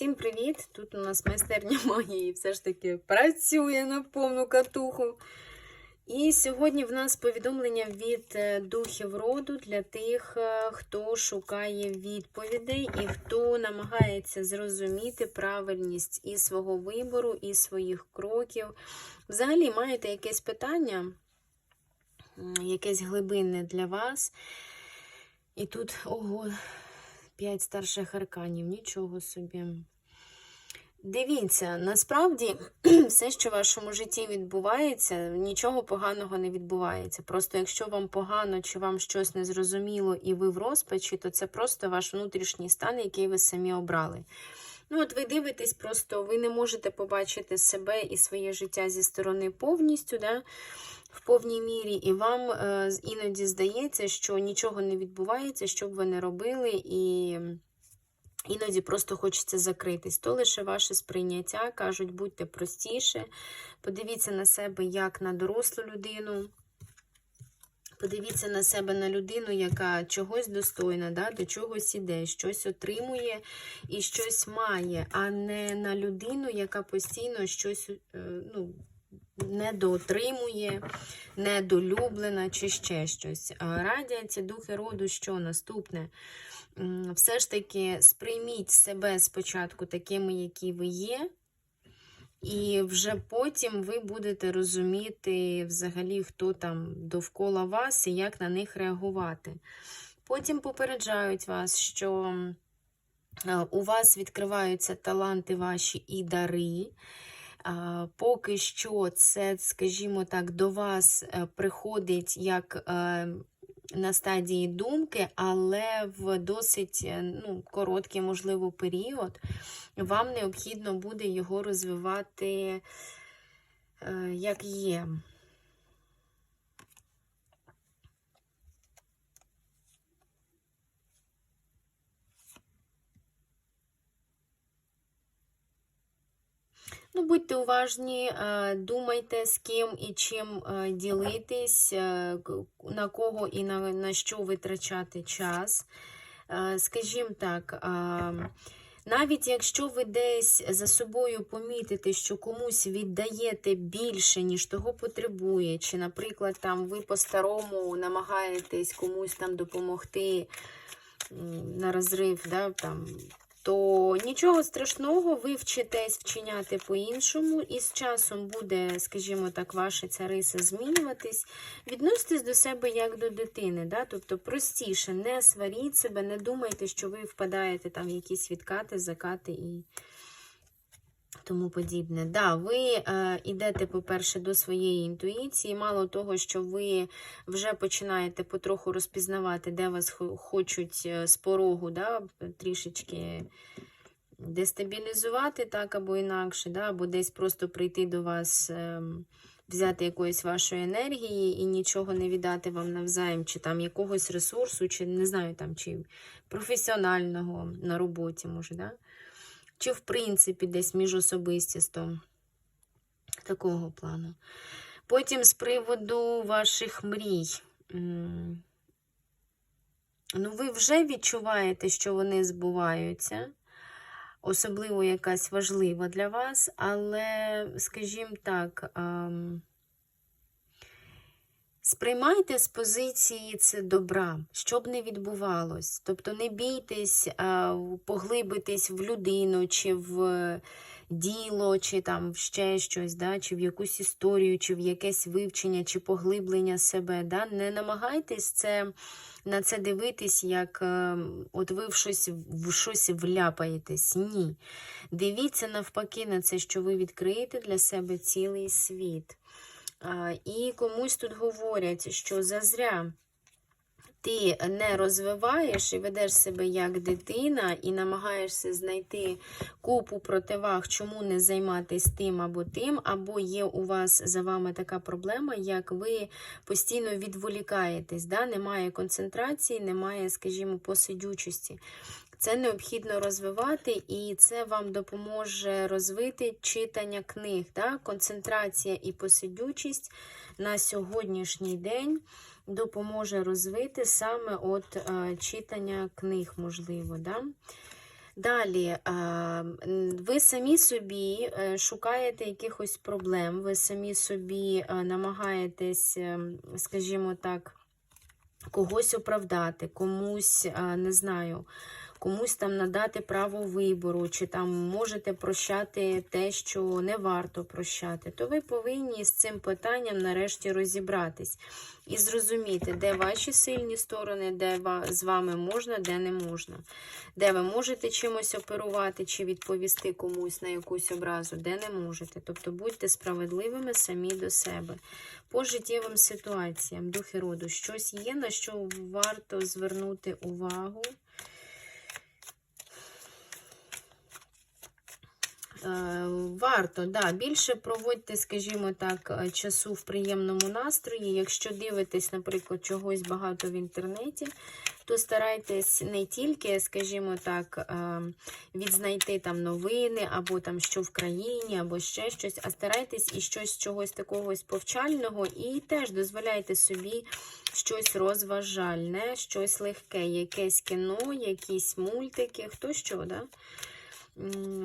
Всім привіт! Тут у нас майстерня магії все ж таки працює на повну катуху. І сьогодні в нас повідомлення від е, духів роду для тих, е, хто шукає відповідей і хто намагається зрозуміти правильність і свого вибору, і своїх кроків. Взагалі, маєте якесь питання, якесь глибинне для вас. І тут, ого, П'ять старших арканів, нічого собі. Дивіться, насправді все, що в вашому житті відбувається, нічого поганого не відбувається. Просто якщо вам погано чи вам щось не зрозуміло і ви в розпачі, то це просто ваш внутрішній стан, який ви самі обрали. Ну, от ви дивитесь, просто ви не можете побачити себе і своє життя зі сторони повністю, да? в повній мірі, і вам е, іноді здається, що нічого не відбувається, що б ви не робили, і іноді просто хочеться закритись. То лише ваше сприйняття, кажуть, будьте простіше, подивіться на себе як на дорослу людину. Подивіться на себе на людину, яка чогось достойна, да, до чогось іде, щось отримує і щось має, а не на людину, яка постійно щось е, ну, недоотримує, недолюблена чи ще щось. Радять ці духи роду, що наступне. Все ж таки сприйміть себе спочатку такими, які ви є. І вже потім ви будете розуміти взагалі, хто там довкола вас і як на них реагувати. Потім попереджають вас, що у вас відкриваються таланти ваші і дари. Поки що це, скажімо так, до вас е, приходить як е, на стадії думки, але в досить е, ну, короткий, можливо, період вам необхідно буде його розвивати як є. Ну, будьте уважні, е, думайте, з ким і чим е, ділитись, е, на кого і на, на що витрачати час. Скажімо так, навіть якщо ви десь за собою помітите, що комусь віддаєте більше, ніж того потребує, чи, наприклад, там ви по-старому намагаєтесь комусь там допомогти на розрив, да, там, то нічого страшного, ви вчитесь вчиняти по-іншому, і з часом буде, скажімо так, ваша ця риса змінюватись. Відноситесь до себе як до дитини, да? тобто простіше, не сваріть себе, не думайте, що ви впадаєте там в якісь відкати, закати і тому подібне. Да, ви е, йдете, по-перше, до своєї інтуїції. Мало того, що ви вже починаєте потроху розпізнавати, де вас хочуть е, з порогу да, трішечки дестабілізувати так або інакше, да, або десь просто прийти до вас. ем, Взяти якоїсь вашої енергії і нічого не віддати вам навзаєм, чи там якогось ресурсу, чи не знаю, там, чи професіонального на роботі, може, да? Чи в принципі десь між особистістом такого плану. Потім з приводу ваших мрій. Ну, ви вже відчуваєте, що вони збуваються, особливо якась важлива для вас, але, скажімо так, сприймайте з позиції це добра, що б не відбувалось. Тобто не бійтесь поглибитись в людину, чи в діло, чи там ще щось, да, чи в якусь історію, чи в якесь вивчення, чи поглиблення себе. Да? Не намагайтесь це, на це дивитись, як е, от ви в щось, в щось вляпаєтесь. Ні. Дивіться навпаки на це, що ви відкриєте для себе цілий світ. І комусь тут говорять, що зазря ти не розвиваєш і ведеш себе як дитина, і намагаєшся знайти купу противаг, чому не займатися тим або тим, або є у вас за вами така проблема, як ви постійно відволікаєтесь, да? немає концентрації, немає, скажімо, посидючості. Це необхідно розвивати, і це вам допоможе розвити читання книг. Да? Концентрація і посидючість на сьогоднішній день допоможе розвити саме от е, читання книг, можливо. Да? Далі, а, ви самі собі е, шукаєте якихось проблем, ви самі собі е, намагаєтесь, скажімо так, когось оправдати, комусь, не знаю, комусь там надати право вибору, чи там можете прощати те, що не варто прощати, то ви повинні з цим питанням нарешті розібратись і зрозуміти, де ваші сильні сторони, де з вами можна, де не можна, де ви можете чимось оперувати чи відповісти комусь на якусь образу, де не можете. Тобто будьте справедливими самі до себе. По життєвим ситуаціям, духи роду, щось є, на що варто звернути увагу. Варто, да, більше проводьте, скажімо так, е, часу в приємному настрої. Якщо дивитесь, наприклад, чогось багато в інтернеті, то старайтесь не тільки, скажімо так, е, відзнайти там новини, або там що в країні, або ще щось, а старайтесь і щось чогось такого повчального, і теж дозволяйте собі щось розважальне, щось легке, якесь кіно, якісь мультики, хто що, да?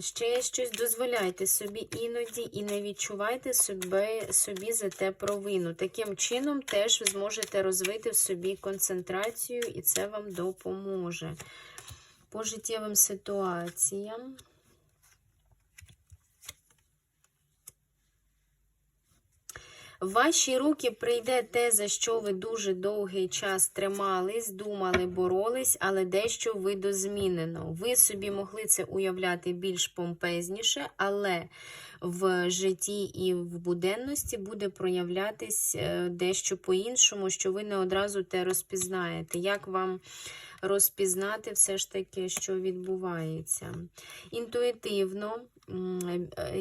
Ще щось дозволяйте собі іноді і не відчувайте собі, собі за те провину. Таким чином теж зможете розвити в собі концентрацію, і це вам допоможе. По життєвим ситуаціям. В ваші руки прийде те, за що ви дуже довгий час тримались, думали, боролись, але дещо видозмінено. Ви собі могли це уявляти більш помпезніше, але в житті і в буденності буде проявлятись е, дещо по-іншому, що ви не одразу те розпізнаєте. Як вам розпізнати все ж таки, що відбувається? Інтуїтивно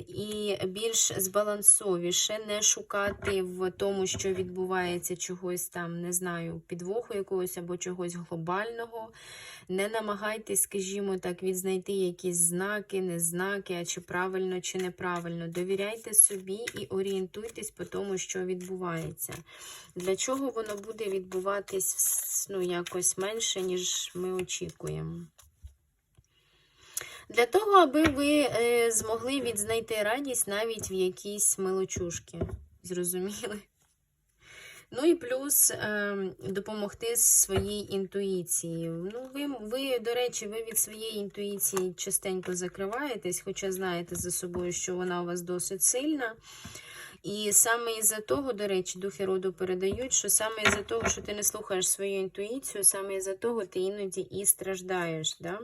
і більш збалансовіше, не шукати в тому, що відбувається чогось там, не знаю, підвоху якогось або чогось глобального. Не намагайтесь, скажімо так, відзнайти якісь знаки, незнаки, а чи правильно, чи неправильно. Довіряйте собі і орієнтуйтесь по тому, що відбувається. Для чого воно буде відбуватись ну, якось менше, ніж ми очікуємо. Для того, аби ви е, змогли відзнайти радість навіть в якійсь мелочушки. Зрозуміли? Ну і плюс е, допомогти своїй інтуїції. Ну, ви, ви, до речі, ви від своєї інтуїції частенько закриваєтесь, хоча знаєте за собою, що вона у вас досить сильна. І саме із-за того, до речі, духи роду передають, що саме із-за того, що ти не слухаєш свою інтуїцію, саме із-за того ти іноді і страждаєш. Да?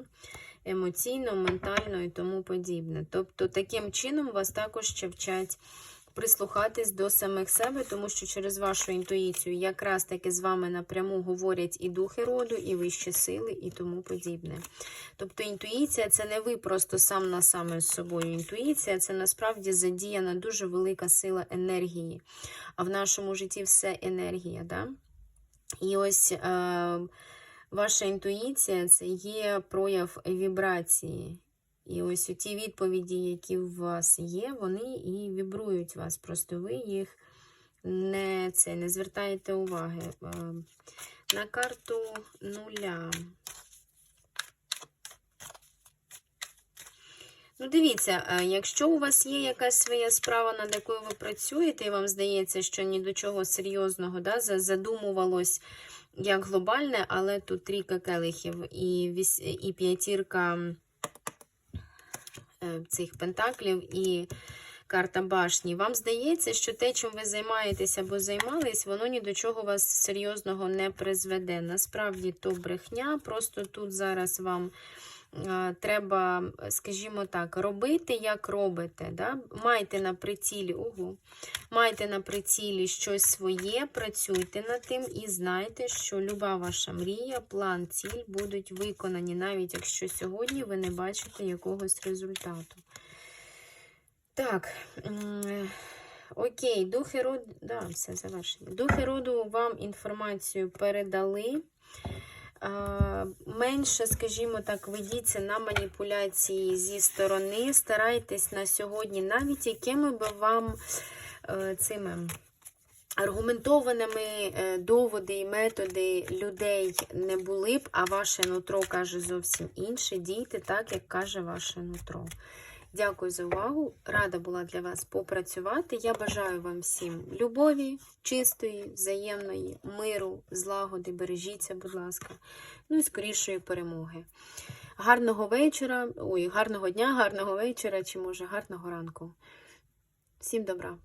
Емоційно, ментально і тому подібне. Тобто, таким чином вас також ще вчать прислухатись до самих себе, тому що через вашу інтуїцію якраз таки з вами напряму говорять і духи роду, і вищі сили, і тому подібне. Тобто інтуїція це не ви просто сам на саме з собою. Інтуїція це насправді задіяна дуже велика сила енергії. А в нашому житті все енергія. Да? І ось е, ваша інтуїція це є прояв вібрації. І ось ті відповіді, які у вас є, вони і вібрують вас. Просто ви їх не, це, не звертаєте уваги. Е, На карту нуля. Ну, дивіться, е, якщо у вас є якась своя справа, над якою ви працюєте, і вам здається, що ні до чого серйозного да, задумувалось як глобальне, але тут трійка келихів і, і п'ятірка е, цих пентаклів і карта башні. Вам здається, що те, чим ви займаєтесь або займались, воно ні до чого вас серйозного не призведе. Насправді то брехня, просто тут зараз вам треба, скажімо так, робити, як робите. Да? Майте на прицілі, угу, майте на прицілі щось своє, працюйте над тим і знайте, що люба ваша мрія, план, ціль будуть виконані, навіть якщо сьогодні ви не бачите якогось результату. Так, окей, духи роду, да, все завершення. Духи роду вам інформацію передали. Менше, скажімо так, ведіться на маніпуляції зі сторони. Старайтесь на сьогодні, навіть якими би вам е, цими аргументованими е, доводи і методи людей не були б, а ваше нутро каже зовсім інше. Дійте так, як каже ваше нутро. Дякую за увагу. Рада була для вас попрацювати. Я бажаю вам всім любові, чистої, взаємної, миру, злагоди. Бережіться, будь ласка. Ну і скорішої перемоги. Гарного вечора, ой, гарного дня, гарного вечора, чи може гарного ранку. Всім добра!